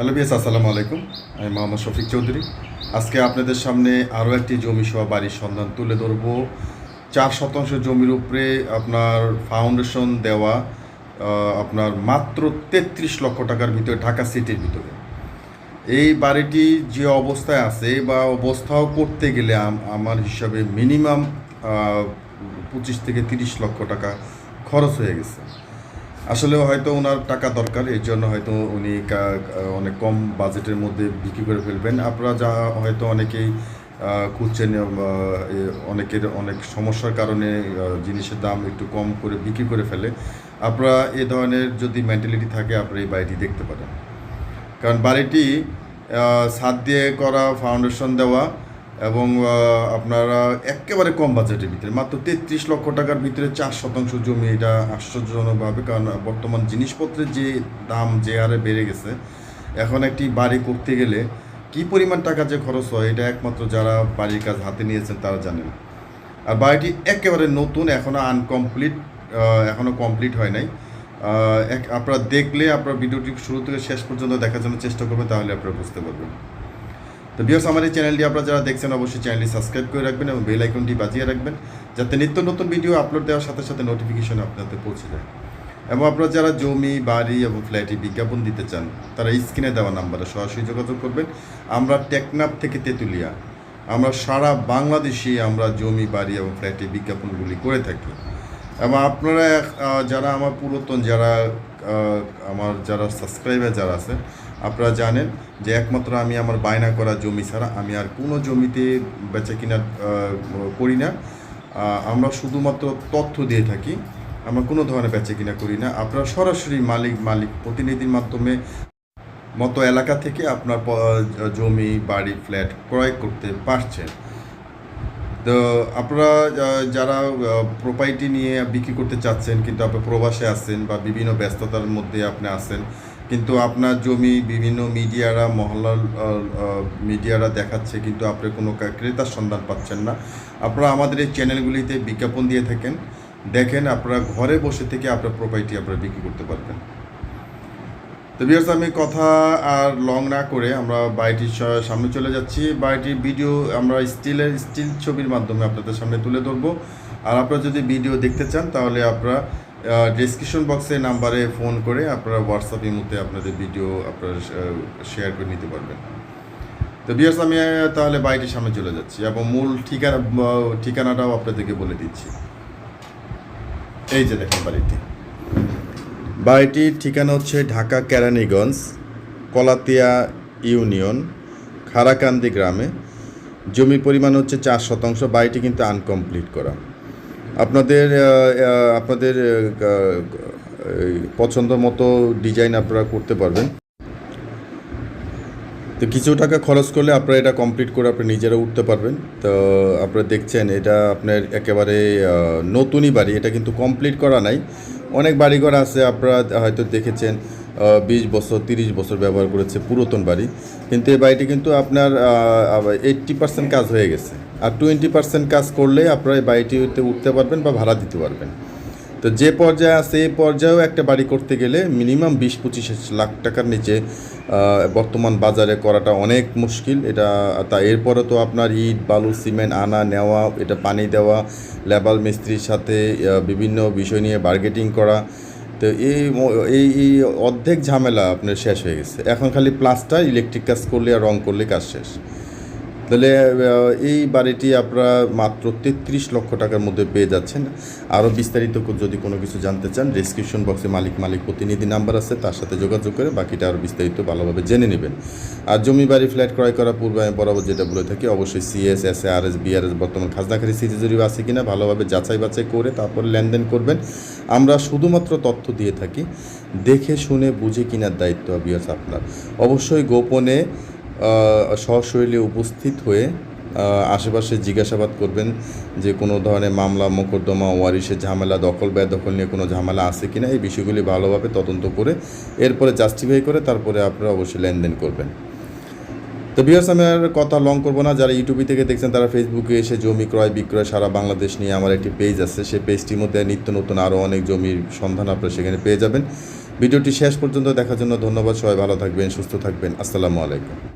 Hello BS আসসালামু আলাইকুম। আমি মোহাম্মদ শফিক চৌধুরী। আজকে আপনাদের সামনে আরও একটি জমি সহ বাড়ির সন্ধান তুলে ধরব। চার শতাংশ জমির উপরে আপনার ফাউন্ডেশন দেওয়া আপনার মাত্র তেত্রিশ লক্ষ টাকার ভিতরে, ঢাকা সিটির ভিতরে। এই বাড়িটি যে অবস্থায় আছে বা অবস্থাও করতে গেলে আমার হিসাবে মিনিমাম পঁচিশ থেকে তিরিশ লক্ষ টাকা খরচ হয়ে গেছে। আসলে হয়তো ওনার টাকা দরকার, এই জন্য হয়তো উনি অনেক কম বাজেটের মধ্যে বিক্রি করে ফেলবেন। আপনারা যা হয়তো অনেকেই খুঁজছেন অনেকের অনেক সমস্যার কারণে জিনিসের দাম একটু কম করে বিক্রি করে ফেলে। আপনারা এ ধরনের যদি মেন্টালিটি থাকে, আপনারা এই বাড়িটি দেখতে পারেন। কারণ বাড়িটি ছাদ দিয়ে করা ফাউন্ডেশন দেওয়া এবং আপনারা একেবারে কম বাজেটের ভিতরে, মাত্র তেত্রিশ লক্ষ টাকার ভিতরে চার শতাংশ জমি এটা আশ্চর্যজনকভাবে, কারণ বর্তমান জিনিসপত্রের যে দাম যে হারে বেড়ে গেছে, এখন একটি বাড়ি করতে গেলে কি পরিমাণ টাকা যে খরচ হয়, এটা একমাত্র যারা বাড়ির কাজ হাতে নিয়েছেন তারা জানেন। আর বাড়িটি একেবারে নতুন এখনও আনকমপ্লিট এখনও কমপ্লিট হয় নাই। এক, আপনারা দেখলে, আপনার ভিডিওটি শুরু থেকে শেষ পর্যন্ত দেখার জন্য চেষ্টা করবেন, তাহলে আপনারা বুঝতে পারবেন। তো বিয়স আমার এই চ্যানেলটি আপনারা যারা দেখছেন, অবশ্যই চ্যানেলটি সাবস্ক্রাইব করে রাখবেন এবং বেল আইকনটি বাজিয়ে রাখবেন, যাতে নিত্য নতুন ভিডিও আপলোড দেওয়ার সাথে সাথে নোটিফিকেশন আপনাদের পৌঁছে যায়। এবং আপনারা যারা জমি, বাড়ি এবং ফ্ল্যাটে বিজ্ঞাপন দিতে চান, তারা স্ক্রিনে দেওয়া নাম্বারে সরাসরি যোগাযোগ করবেন। আমরা টেকনাফ থেকে তেঁতুলিয়া, আমরা সারা বাংলাদেশে আমরা জমি, বাড়ি এবং ফ্ল্যাটে বিজ্ঞাপনগুলি করে থাকি। এবং আপনারা যারা আমার পুরাতন, যারা আমার যারা সাবস্ক্রাইবার যারা আছে আপনারা জানেন যে একমাত্র আমি আমার বায়না করা জমি ছাড়া আমি আর কোনো জমিতে বেচা কিনা করি না। আমরা শুধুমাত্র তথ্য দিয়ে থাকি। আমরা কোনো ধরনের বেচা কিনা করি না। আপনারা সরাসরি মালিক মালিক প্রতিনিধির মাধ্যমে মতো এলাকা থেকে আপনার জমি, বাড়ি, ফ্ল্যাট ক্রয় করতে পারছেন। তো আপনারা যারা প্রপার্টি নিয়ে বিক্রি করতে চাচ্ছেন, কিন্তু আপনি প্রবাসে আছেন বা বিভিন্ন ব্যস্ততার মধ্যে আপনি আছেন কিন্তু আপনার জমি, বিভিন্ন মিডিয়ারা, মহল্লার মিডিয়ারা দেখাচ্ছে, কিন্তু আপনি কোনো ক্রেতার সন্ধান পাচ্ছেন না। আপনারা আমাদের এই চ্যানেলগুলিতে বিজ্ঞাপন দিয়ে থাকেন। দেখেন আপনারা ঘরে বসে থেকে আপনার প্রপার্টি আপনারা বিক্রি করতে পারবেন। তো বিয়ার্স আমি কথা আর লং না করে আমরা বাড়িটির সামনে চলে যাচ্ছি। বাড়িটির ভিডিও আমরা স্টিলের স্টিল ছবির মাধ্যমে আপনাদের সামনে তুলে ধরবো। আর আপনারা যদি ভিডিও দেখতে চান, তাহলে আপনারা ডিসক্রিপশন বক্সে নাম্বারে ফোন করে আপনারা হোয়াটসঅ্যাপ ইমুতে আপনাদের ভিডিও আপনারা শেয়ার করে নিতে পারবেন। তো বিয়ার্স আমি তাহলে বাড়িটির সামনে চলে যাচ্ছি এবং মূল ঠিকানা ঠিকানাটাও আপনাদেরকে বলে দিচ্ছি। এই যে দেখেন বাড়িটি। বাড়িটির ঠিকানা হচ্ছে ঢাকা কেরানীগঞ্জ, কলাতিয়া ইউনিয়ন, খারাকান্দি গ্রামে। জমির পরিমাণ হচ্ছে চার শতাংশ। বাড়িটি কিন্তু আনকমপ্লিট করা। আপনাদের আপনাদের পছন্দ মতো ডিজাইন আপনারা করতে পারবেন। তো কিছু টাকা খরচ করলে আপনারা এটা কমপ্লিট করে আপনি নিজেরা উঠতে পারবেন। তো আপনারা দেখছেন, এটা আপনার একেবারে নতুনই বাড়ি। এটা কিন্তু কমপ্লিট করা নাই। অনেক বাড়িঘর আছে, আপনারা হয়তো দেখেছেন। বিশ বছর, তিরিশ বছর ব্যবহার করেছে পুরাতন বাড়ি। কিন্তু এই বাড়িটি কিন্তু আপনার এইট্টি পার্সেন্ট কাজ হয়ে গেছে। আর টোয়েন্টি পার্সেন্ট কাজ করলে আপনারা এই বাড়িটিতে উঠতে পারবেন বা ভাড়া দিতে পারবেন। তো যে পর্যায়ে আছে, এই পর্যায়েও একটা বাড়ি করতে গেলে মিনিমাম বিশ, পঁচিশ লাখ টাকার নিচে বর্তমান বাজারে করাটা অনেক মুশকিল। এটা, তা এরপরে তো আপনার ইট, বালু, সিমেন্ট আনা, নেওয়া, এটা পানি দেওয়া লেবাল মিস্ত্রির সাথে বিভিন্ন বিষয় নিয়ে বার্গেটিং করা তো এই এই এই অর্ধেক ঝামেলা আপনার শেষ হয়ে গেছে। এখন খালি প্লাস্টার ইলেকট্রিক কাজ করলে আর রং করলে কাজ শেষ। তাহলে এই বাড়িটি আপনারা মাত্র তেত্রিশ লক্ষ টাকার মধ্যে পেয়ে যাচ্ছেন। আরও বিস্তারিত যদি কোনো কিছু জানতে চান ডিসক্রিপশন বক্সে মালিক মালিক প্রতিনিধি নাম্বার আছে, তার সাথে যোগাযোগ করে বাকিটা আরও বিস্তারিত ভালোভাবে জেনে নেবেন। আর জমি, বাড়ি, ফ্ল্যাট ক্রয় করার পূর্বে আমি বরাবর যেটা বলে থাকি, অবশ্যই CS S R S BRS বর্তমান খাজনাখারি সিটি জরিপ আছে কিনা, ভালোভাবে যাচাই বাছাই করে তারপর লেনদেন করবেন। আমরা শুধুমাত্র তথ্য দিয়ে থাকি, দেখে, শুনে, বুঝে কেনার দায়িত্ব বিয়াস আপনার। অবশ্যই গোপনে সশরীরে উপস্থিত হয়ে আশেপাশে জিজ্ঞাসাবাদ করবেন যে কোনো ধরনের মামলা, মোকদ্দমা ওয়ারিশের ঝামেলা, দখল, বেদখল নিয়ে কোনো ঝামেলা আছে কি না এই বিষয়গুলি ভালোভাবে তদন্ত করে, এরপরে জাস্টিফাই করে তারপরে আপনারা অবশ্যই লেনদেন করবেন। তো বিয়ার্স আমি আর কথা লং করব না। যারা ইউটিউবে থেকে দেখছেন, তারা ফেসবুকে এসে জমি ক্রয়, বিক্রয়, সারা বাংলাদেশ নিয়ে আমার একটি পেজ আছে। সেই পেজটির মধ্যে নিত্য নতুন আরও অনেক জমির সন্ধান আপনারা সেখানে পেয়ে যাবেন। ভিডিওটি শেষ পর্যন্ত দেখার জন্য ধন্যবাদ। সবাই ভালো থাকবেন, সুস্থ থাকবেন। আসসালামু আলাইকুম।